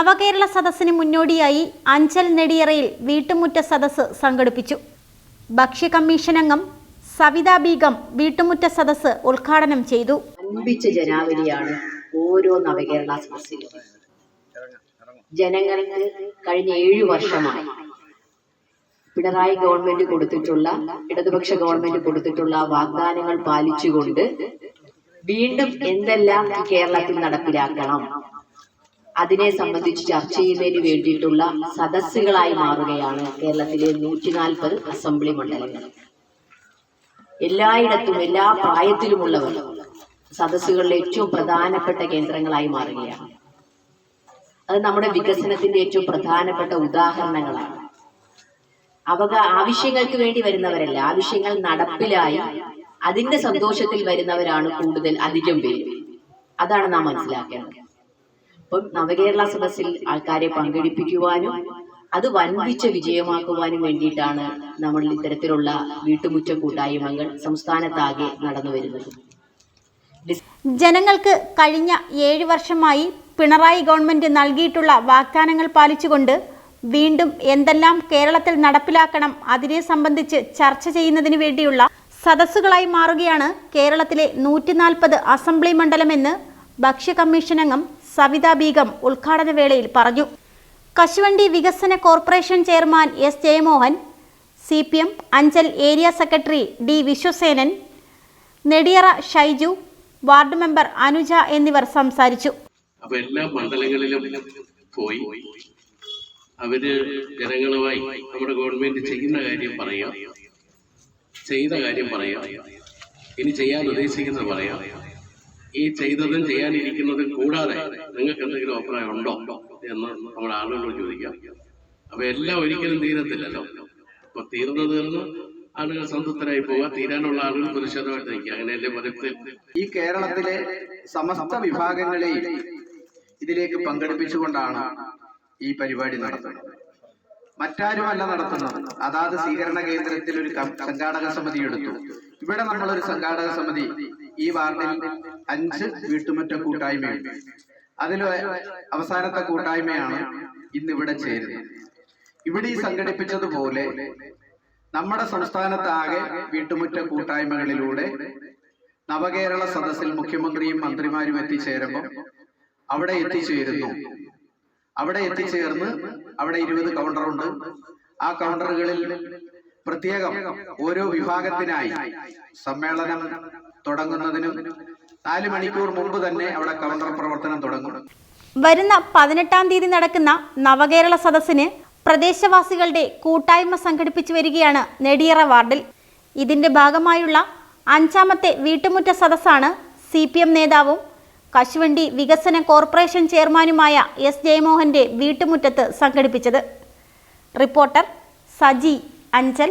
നവകേരള സദസ്സിന് മുന്നോടിയായി അഞ്ചൽ നെടിയറയിൽ വീട്ടുമുറ്റ സദസ്സ് സംഘടിപ്പിച്ചു. ഭക്ഷ്യ കമ്മീഷൻ അംഗം സവിത ബീഗം വീട്ടുമുറ്റ സദസ്സ് ഉദ്ഘാടനം ചെയ്തു. ജനാവലിയാണ് ഓരോ നവകേരള സദസ്സിലും. ജനങ്ങൾക്ക് കഴിഞ്ഞ ഏഴു വർഷമായി പിണറായി ഗവൺമെന്റ് കൊടുത്തിട്ടുള്ള ഇടതുപക്ഷ ഗവൺമെന്റ് കൊടുത്തിട്ടുള്ള വാഗ്ദാനങ്ങൾ പാലിച്ചുകൊണ്ട് വീണ്ടും എന്തെല്ലാം കേരളത്തിൽ നടപ്പിലാക്കണം അതിനെ സംബന്ധിച്ച് ചർച്ച ചെയ്യുന്നതിന് വേണ്ടിയിട്ടുള്ള സദസ്സുകളായി മാറുകയാണ് കേരളത്തിലെ നൂറ്റി നാൽപ്പത് അസംബ്ലി മണ്ഡലങ്ങൾ. എല്ലായിടത്തും എല്ലാ പ്രായത്തിലുമുള്ളവർ സദസ്സുകളിലെ ഏറ്റവും പ്രധാനപ്പെട്ട കേന്ദ്രങ്ങളായി മാറുകയാണ്. അത് നമ്മുടെ വികസനത്തിന്റെ ഏറ്റവും പ്രധാനപ്പെട്ട ഉദാഹരണങ്ങളാണ്. അവക ആവശ്യങ്ങൾക്ക് വേണ്ടി വരുന്നവരല്ല ആവശ്യങ്ങൾ നടപ്പിലായി അതിന്റെ സന്തോഷത്തിൽ വരുന്നവരാണ് കൂടുതൽ അധികം പേര്. അതാണ് നാം മനസ്സിലാക്കേണ്ടത്. അപ്പം നവകേരള സദസ്സിൽ ആൾക്കാരെ പങ്കെടുപ്പിക്കുവാനും അത് വൻപിച്ച വിജയമാക്കുവാനും വേണ്ടിയിട്ടാണ് നമ്മൾ ഇത്തരത്തിലുള്ള വീട്ടുമുറ്റ കൂട്ടായ്മകൾ സംസ്ഥാനത്താകെ നടന്നു വരുന്നത്. ജനങ്ങൾക്ക് കഴിഞ്ഞ ഏഴ് വർഷമായി പിണറായി ഗവൺമെന്റ് നൽകിയിട്ടുള്ള വാഗ്ദാനങ്ങൾ പാലിച്ചുകൊണ്ട് വീണ്ടും എന്തെല്ലാം കേരളത്തിൽ നടപ്പിലാക്കണം അതിനെ സംബന്ധിച്ച് ചർച്ച ചെയ്യുന്നതിന് വേണ്ടിയുള്ള സദസ്സുകളായി മാറുകയാണ് കേരളത്തിലെ നൂറ്റിനാൽപ്പത് അസംബ്ലി മണ്ഡലമെന്ന് ഭക്ഷ്യ കമ്മീഷൻ അംഗം സവിത ബീഗം ഉദ്ഘാടന വേളയിൽ പറഞ്ഞു. കശുവണ്ടി വികസന corporation chairman S Jayamohan C P M Anchal area secretary D Viswasenan Nediyara Shaiju ward member Anuja എന്നിവർ സംസാരിച്ചു. എല്ലാ മണ്ഡലങ്ങളിലും പോയി അവർ ജനങ്ങളുമായി നമ്മുടെ ഗവൺമെന്റ് ചെയ്യുന്ന കാര്യം പറയാം ചെയ്ത കാര്യം പറയാം ഇനി ചെയ്യാൻ ഉദ്ദേശിക്കുന്നത് പറയാം. ഈ ചെയ്തതും ചെയ്യാനിരിക്കുന്നതും കൂടാതെ നിങ്ങൾക്ക് എന്തെങ്കിലും അഭിപ്രായം ഉണ്ടോ എന്ന് നമ്മുടെ ആളുകളോട് ചോദിക്കാം. അപ്പൊ എല്ലാം ഒരിക്കലും തീരത്തില്ലല്ലോ. അപ്പൊ തീർന്നു തീർന്ന് ആളുകൾ സംതൃപ്തരായി പോവുക തീരാനുള്ള ആളുകൾ പ്രതിഷേധമായിട്ട് നിൽക്കുക. അങ്ങനെയല്ലേ പതിപ്പ്? ഈ കേരളത്തിലെ സമസ്ത വിഭാഗങ്ങളെയും ഇതിലേക്ക് പങ്കെടുപ്പിച്ചുകൊണ്ടാണ് ഈ പരിപാടി നടത്തുന്നത്. മറ്റാരുമല്ല നടത്തുന്നത്. അതാത് സ്വീകരണ കേന്ദ്രത്തിൽ ഒരു സംഘാടക സമിതി എടുത്തു. ഇവിടെ നമ്മളൊരു സംഘാടക സമിതി ഈ വാർഡിൽ അഞ്ച് വീട്ടുമുറ്റ കൂട്ടായ്മയുണ്ട് അതിൽ അവസാനത്തെ കൂട്ടായ്മയാണ് ഇന്ന് ഇവിടെ ചേരുന്നത്. ഇവിടെ ഈ സംഘടിപ്പിച്ചതുപോലെ നമ്മുടെ സംസ്ഥാനത്താകെ വീട്ടുമുറ്റ കൂട്ടായ്മകളിലൂടെ നവകേരള സദസ്സിൽ മുഖ്യമന്ത്രിയും മന്ത്രിമാരും എത്തിച്ചേരുമ്പോൾ അവിടെ എത്തിച്ചേരുന്നു. അവിടെ എത്തിച്ചേർന്ന് അവിടെ ഇരുപത് കൗണ്ടറുണ്ട്. ആ കൗണ്ടറുകളിൽ പ്രത്യേകം ഓരോ വിഭാഗത്തിനായി സമ്മേളനം തുടങ്ങുന്നതിനും നാല് മണിക്കൂർ മുമ്പ് തന്നെ അവിടെ കൗണ്ടർ പ്രവർത്തനം തുടങ്ങും. വരുന്ന പതിനെട്ടാം തീയതി നടക്കുന്ന നവകേരള സദസ്സിന് പ്രദേശവാസികളുടെ കൂട്ടായ്മ സംഘടിപ്പിച്ചു വരികയാണ് നെടിയറ വാർഡിൽ. ഇതിന്റെ ഭാഗമായുള്ള അഞ്ചാമത്തെ വീട്ടുമുറ്റ സദസ്സാണ് സി പി എം നേതാവും കശുവണ്ടി വികസന കോർപ്പറേഷൻ ചെയർമാനുമായ എസ് ജയമോഹന്റെ വീട്ടുമുറ്റത്ത് സംഘടിപ്പിച്ചത്. റിപ്പോർട്ടർ സജി അഞ്ചൽ.